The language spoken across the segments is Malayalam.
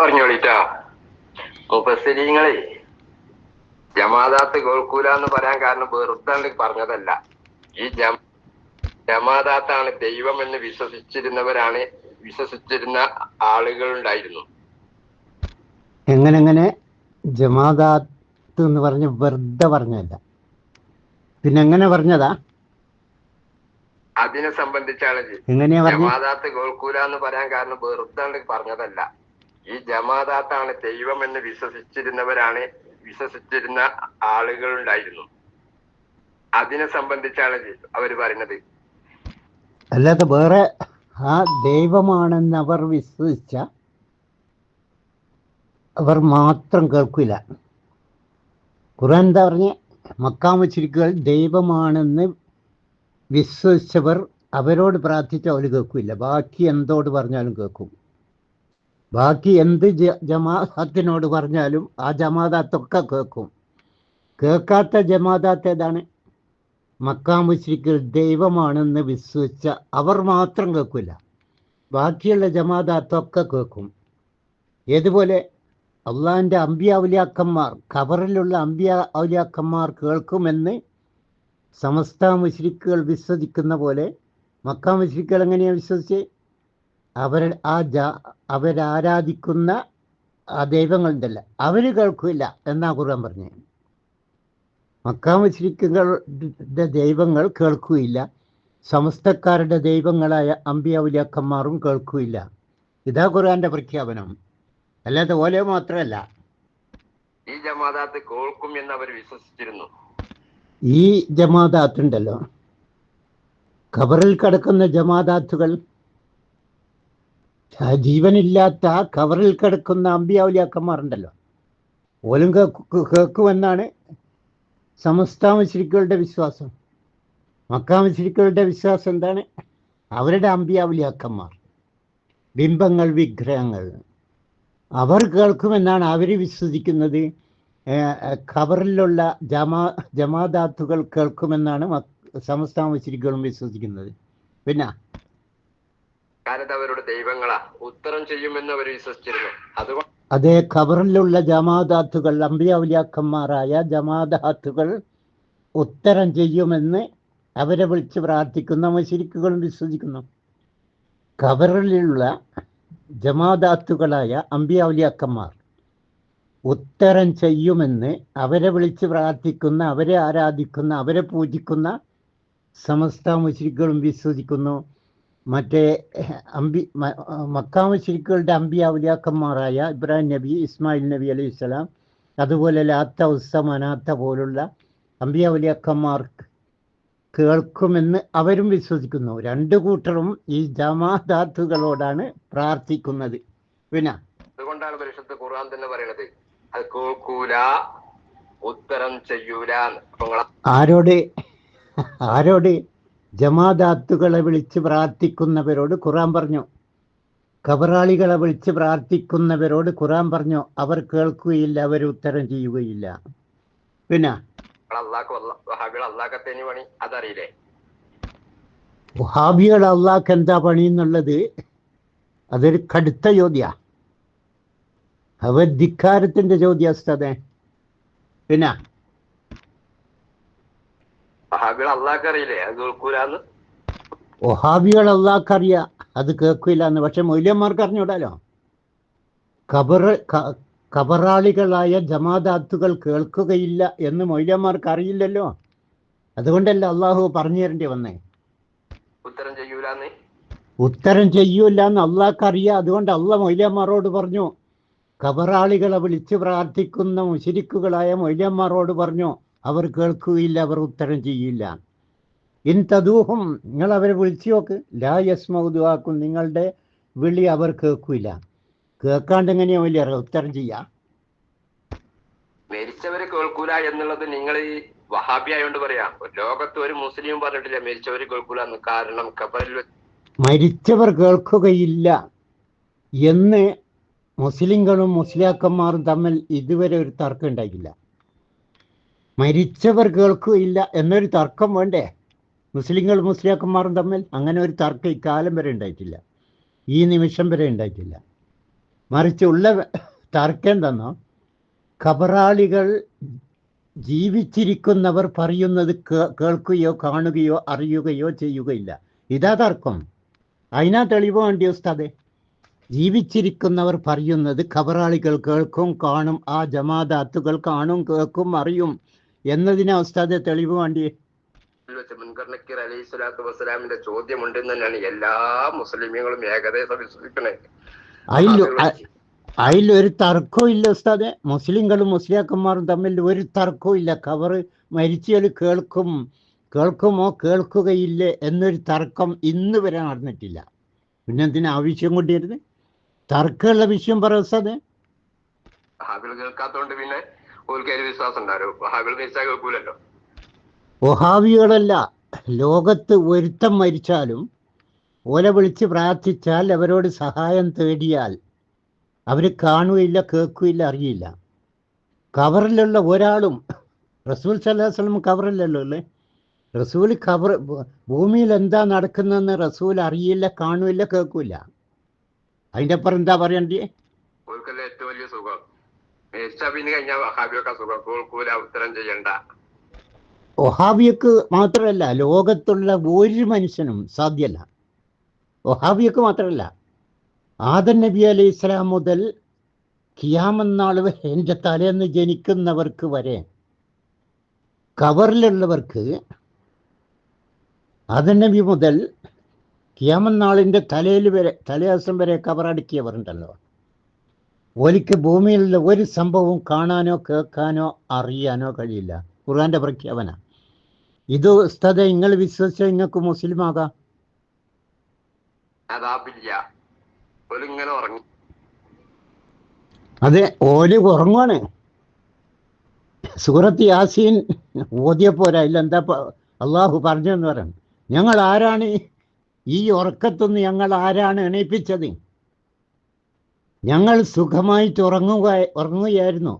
പറഞ്ഞോളിട്ടാ. മുപ്പസ്ലിങ്ങളെ ജമാദാത്ത് ഗോൾക്കൂല എന്ന് പറയാൻ കാരണം വെറുതെ പറഞ്ഞതല്ല. ഈ ജമാദാത്താണ് ദൈവം എന്ന് വിശ്വസിച്ചിരുന്നവരാണ് വിശ്വസിച്ചിരുന്ന ആളുകൾ ഉണ്ടായിരുന്നു എങ്ങനെ എങ്ങനെ ജമാദാത്ത് എന്ന് പറഞ്ഞ് വെറുതെ പറഞ്ഞതല്ല. പിന്നെ എങ്ങനെ പറഞ്ഞതാ? അതിനെ സംബന്ധിച്ചാണ് ജമാദാത്ത് ഗോൾക്കൂല എന്ന് പറയാൻ കാരണം വെറുതെ പറഞ്ഞതല്ല. ഈ ജമാതാത്താണ് ദൈവം എന്ന് വിശ്വസിച്ചിരുന്നവരാണ് വിശ്വസിച്ചിരുന്ന ആളുകൾ ഉണ്ടായിരുന്നു. അതിനെ സംബന്ധിച്ചാണ് അവർ പറയുന്നത്. അല്ലാതെ വേറെ ആ ദൈവമാണെന്ന് അവർ വിശ്വസിച്ച അവർ മാത്രം കേൾക്കില്ല ഖുർആൻ എന്താ പറഞ്ഞ? മക്കാമച്ചിരിക്കുകൾ ദൈവമാണെന്ന് വിശ്വസിച്ചവർ അവരോട് പ്രാർത്ഥിച്ച അവർ കേൾക്കില്ല ബാക്കി എന്തോട് പറഞ്ഞാലും കേൾക്കും. ബാക്കി എന്ത് ജമാഅത്തിനോട് പറഞ്ഞാലും ആ ജമാഅത്തൊക്കെ കേൾക്കും. കേൾക്കാത്ത ജമാഅത്ത് ഏതാണ്? മക്കാമുശ്രിക്കൽ ദൈവമാണെന്ന് വിശ്വസിച്ച അവർ മാത്രം കേൾക്കില്ല ബാക്കിയുള്ള ജമാഅത്തൊക്കെ കേൾക്കും. ഏതുപോലെ? അള്ളാഹിന്റെ അമ്പിയ ഔലിയാക്കന്മാർ കവറിലുള്ള അമ്പിയ ഔലിയാക്കന്മാർ കേൾക്കുമെന്ന് സമസ്ത മുശ്രിക്കുകൾ വിശ്വസിക്കുന്ന പോലെ മക്ക മുശ്രിക്കുകൾ എങ്ങനെയാണ് വിശ്വസിച്ച് അവർ ആ ജ അവരാരാധിക്കുന്ന ആ ദൈവങ്ങളുണ്ടല്ല. അവർ കേൾക്കില്ല എന്നാ ഖുർആൻ പറഞ്ഞു. മക്കാമുശ്രിക്കുകളുടെ ദൈവങ്ങൾ കേൾക്കുകയില്ല സമസ്തക്കാരുടെ ദൈവങ്ങളായ അമ്പിയൗലിയാക്കന്മാരും കേൾക്കുകയില്ല ഇതാ ഖുർആന്റെ പ്രഖ്യാപനം. അല്ലാതെ ഓലെ മാത്രമല്ല. ഈ ജമാദാത്ത് കേൾക്കും എന്ന് അവർ വിശ്വസിച്ചിരുന്നു. ഈ ജമാദാത്തുണ്ടല്ലോ ഖബറിൽ കിടക്കുന്ന ജമാഅത്തുകൾ ജീവനില്ലാത്ത കവറിൽ കിടക്കുന്ന അമ്പിയാവുലിയാക്കന്മാരുണ്ടല്ലോ ഓലും കേൾക്കുമെന്നാണ് സമസ്ത വിശ്വാസം. മക്കാ വിശ്വാസം എന്താണ്? അവരുടെ അമ്പിയാവുലിയാക്കന്മാർ ബിംബങ്ങൾ വിഗ്രഹങ്ങൾ. അവർ കേൾക്കുമെന്നാണ് അവർ വിശ്വസിക്കുന്നത്. ഖബറിലുള്ള ജമാ ജമാദാത്തുകൾ കേൾക്കുമെന്നാണ് സമസ്ത വിശ്വസിക്കുന്നത്. പിന്നെ കാരണം അവരുടെ ദൈവങ്ങളാ ഉത്തരം ചെയ്യുമെന്ന് അവർ വിശ്വസിച്ചിരുന്നു. അതുകൊണ്ട് അതേ ഖബറിലുള്ള ജമാദാത്തുകൾ അമ്പിയാവുലിയാക്കന്മാരായ ജമാദാത്തുകൾ ഉത്തരം ചെയ്യുമെന്ന് അവരെ വിളിച്ച് പ്രാർത്ഥിക്കുന്ന മുശരിക്കുകളും വിശ്വസിക്കുന്നു. ഖബറിലുള്ള ജമാദാത്തുകളായ അമ്പിയാവുലിയാക്കന്മാർ ഉത്തരം ചെയ്യുമെന്ന് അവരെ വിളിച്ച് പ്രാർത്ഥിക്കുന്ന അവരെ ആരാധിക്കുന്ന അവരെ പൂജിക്കുന്ന സമസ്ത മുശ്രിക്കുകളും വിശ്വസിക്കുന്നു. മറ്റേ അമ്പി മക്കാമശിരിക്കുകളുടെ അമ്പിയാവുലിയാക്കന്മാരായ ഇബ്രാഹിം നബി ഇസ്മായിൽ നബി അലൈഹി സ്വലാം അതുപോലെ ലാത്ത ഉസ്സ മനാത്ത പോലുള്ള അമ്പി അവലിയാക്കന്മാർ കേൾക്കുമെന്ന് അവരും വിശ്വസിക്കുന്നു. രണ്ടു കൂട്ടരും ഈ ജമാദാത്തുകളോടാണ് പ്രാർത്ഥിക്കുന്നത്. പിന്നെ? അതുകൊണ്ടാണ് പരിശുദ്ധ ഖുർആൻ തന്നെ പറയുന്നത് അത് കേൾക്കൂല ഉത്തരം ചെയ്യൂല. ആരോട്? ആരോട്? ജമാദാത്തുകളെ വിളിച്ച് പ്രാർത്ഥിക്കുന്നവരോട് ഖുറാൻ പറഞ്ഞു. കബറാളികളെ വിളിച്ച് പ്രാർത്ഥിക്കുന്നവരോട് ഖുറാൻ പറഞ്ഞു. അവർ കേൾക്കുകയില്ല അവർ ഉത്തരം ചെയ്യുകയില്ല. പിന്നെ? വഹാബികൾ അള്ളാഹ് എന്താ പണി എന്നുള്ളത് അതൊരു കടുത്ത ചോദ്യ. അവർ ധിക്കാരത്തിന്റെ ചോദ്യാസ്തതെ പിന്നെ? വഹാബികൾ അള്ളാഹ് അറിയില്ലേ അത് കേൾക്കൂലെന്ന്? വഹാബികൾ അള്ളാഹ്ക്കറിയാം. അത് കേൾക്കില്ല എന്ന് പക്ഷെ മൗല്യന്മാർക്ക് അറിഞ്ഞൂടാലോ കബർ കബറാളികളായ ജമാദാത്തുകൾ കേൾക്കുകയില്ല എന്ന് മൗല്യന്മാർക്ക് അറിയില്ലല്ലോ. അതുകൊണ്ടല്ല അള്ളാഹു പറഞ്ഞു തരേണ്ടി വന്നേ? ഉത്തരം ചെയ്യൂലെന്ന്? ഉത്തരം ചെയ്യൂല എന്ന് അള്ളാഹ്ക്ക് അറിയാം അതുകൊണ്ട് അള്ള മൗല്യന്മാരോട് പറഞ്ഞു. കബറാളികളെ വിളിച്ച് പ്രാർത്ഥിക്കുന്ന മുശരിക്കുകളായ മൗല്യന്മാരോട് പറഞ്ഞു. അവർ കേൾക്കുകയില്ല അവർ ഉത്തരം ചെയ്യില്ല. ഇൻ തദൂഹും നിങ്ങൾ അവരെ വിളിച്ചു നോക്ക്. ലാ യസ്മൗദുവാക്കും നിങ്ങളുടെ വിളി അവർ കേൾക്കില്ല കേൾക്കാണ്ട് എങ്ങനെയാ വലിയ ഉത്തരം ചെയ്യാം. മരിച്ചവരെ കേൾക്കൂല എന്നുള്ളത് നിങ്ങൾ ഈ വഹാബി ആയതുകൊണ്ട് പറയാം. ലോകത്ത് ഒരു മുസ്ലിം പറഞ്ഞിട്ടില്ല മരിച്ചവര് കേൾക്കൂല എന്ന്. കാരണം ഖബറിൽ മരിച്ചവർ കേൾക്കുകയില്ല എന്ന് മുസ്ലിങ്ങളും മുസ്ലിയാക്കന്മാരും തമ്മിൽ ഇതുവരെ ഒരു തർക്കം ഉണ്ടായിട്ടില്ല. മരിച്ചവർ കേൾക്കുകയില്ല എന്നൊരു തർക്കം വേണ്ടേ? മുസ്ലിങ്ങൾ മുസ്ലിയാക്കന്മാരും തമ്മിൽ അങ്ങനെ ഒരു തർക്കം ഇക്കാലം വരെ ഉണ്ടായിട്ടില്ല. ഈ നിമിഷം വരെ ഉണ്ടായിട്ടില്ല. മറിച്ച് ഉള്ള തർക്കം തന്നോ ഖബറാളികൾ ജീവിച്ചിരിക്കുന്നവർ പറയുന്നത് കേൾക്കുകയോ കാണുകയോ അറിയുകയോ ചെയ്യുകയില്ല. ഇതാ തർക്കം. അതിനാ തെളിവ് വേണ്ടി ഉസ്താദെ. ജീവിച്ചിരിക്കുന്നവർ പറയുന്നത് ഖബറാളികൾ കേൾക്കും കാണും ആ ജമാദാത്തുകൾ കാണും കേൾക്കും അറിയും. എന്നതിനാ ഉസ്താദെ തെളിവ് വേണ്ടി? വെച്ച് അലൈഹി സ്വലാത്തു വസ്സലാമിന്റെ ചോദ്യമുണ്ടെന്ന് തന്നെയാണ് എല്ലാ മുസ്ലിമീങ്ങളും ഏകദേശം വിശ്വസിക്കണേ. അതിൽ ഒരു തർക്കവും ഇല്ല ഉസ്താദെ. മുസ്ലിങ്ങളും മുസ്ലിയാക്കന്മാരും തമ്മിൽ ഒരു തർക്കവും ഇല്ല. കവറ് മരിച്ചാൽ കേൾക്കും. കേൾക്കുമോ? കേൾക്കുകയില്ല എന്നൊരു തർക്കം ഇന്ന് വരെ നടന്നിട്ടില്ല. പിന്നെ എന്തിനാ ആവശ്യം കൊണ്ടിരുന്നത് തർക്കമുള്ള വിഷയം പറ ഉസ്താദെ. കേൾക്കാത്തോണ്ട് പിന്നെ അതിൽ വിശ്വാസം മരിച്ചാൽ കേൾക്കൂലല്ലോ വഹാബികളല്ല ലോകത്ത് ഒരുത്തം മരിച്ചാലും ഓലെ വിളിച്ച് പ്രാർത്ഥിച്ചാൽ അവരോട് സഹായം തേടിയാൽ അവർ കാണുകയില്ല കേൾക്കുകയില്ല അറിയില്ല കവറിലുള്ള ഒരാളും റസൂൽ സല്ലാസ്ലം കവറില്ലല്ലോ അല്ലേ? റസൂൽ കവർ ഭൂമിയിൽ എന്താ നടക്കുന്നതെന്ന് റസൂൽ അറിയില്ല കാണുകയില്ല കേൾക്കില്ല അതിന്റെ അപ്പുറം എന്താ പറയണ്ടേ ഏറ്റവും വലിയ സുഖം. ഒഹാബിയക്ക് മാത്രമല്ല ലോകത്തുള്ള ഒരു മനുഷ്യനും സാധ്യല്ല. ഒഹാബിയക്ക് മാത്രമല്ല ആദൻ നബി അലൈഹി ഇസ്ലാം മുതൽ കിയാമന്നാൾ എന്റെ തലേന്ന് ജനിക്കുന്നവർക്ക് വരെ കവറിലുള്ളവർക്ക് ആദൻ നബി മുതൽ കിയാമന്നാളിന്റെ തലയിൽ വരെ തലേദിവസം വരെ കവറടക്കിയവരുണ്ടല്ലോ. ഒലിക്ക് ഭൂമിയിലുള്ള ഒരു സംഭവവും കാണാനോ കേൾക്കാനോ അറിയാനോ കഴിയില്ല. ഖുർആന്റെ പ്രഖ്യാപന. ഇത് ഉസ്താദ നിങ്ങൾ വിശ്വസിച്ച നിങ്ങൾക്ക് മുസ്ലിം ആകാം അതെ ഓൽ ഉറങ്ങുവാണ്. സൂറത്ത് യാസീൻ ഓതിയ പോരാ ഇല്ല എന്താ അള്ളാഹു പറഞ്ഞു എന്ന് പറയണം. ഞങ്ങൾ ആരാണ്? ഈ ഉറക്കത്തുനിന്ന് ഞങ്ങൾ ആരാണ് എണീപ്പിച്ചത്? ഞങ്ങൾ സുഖമായിട്ട് ഉറങ്ങുക ഉറങ്ങുകയായിരുന്നു.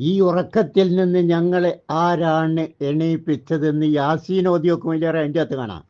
ഈ ഉറക്കത്തിൽ നിന്ന് ഞങ്ങളെ ആരാണ് എണീപ്പിച്ചതെന്ന് യാസീൻ അതിന്റെ അകത്ത് കാണാം.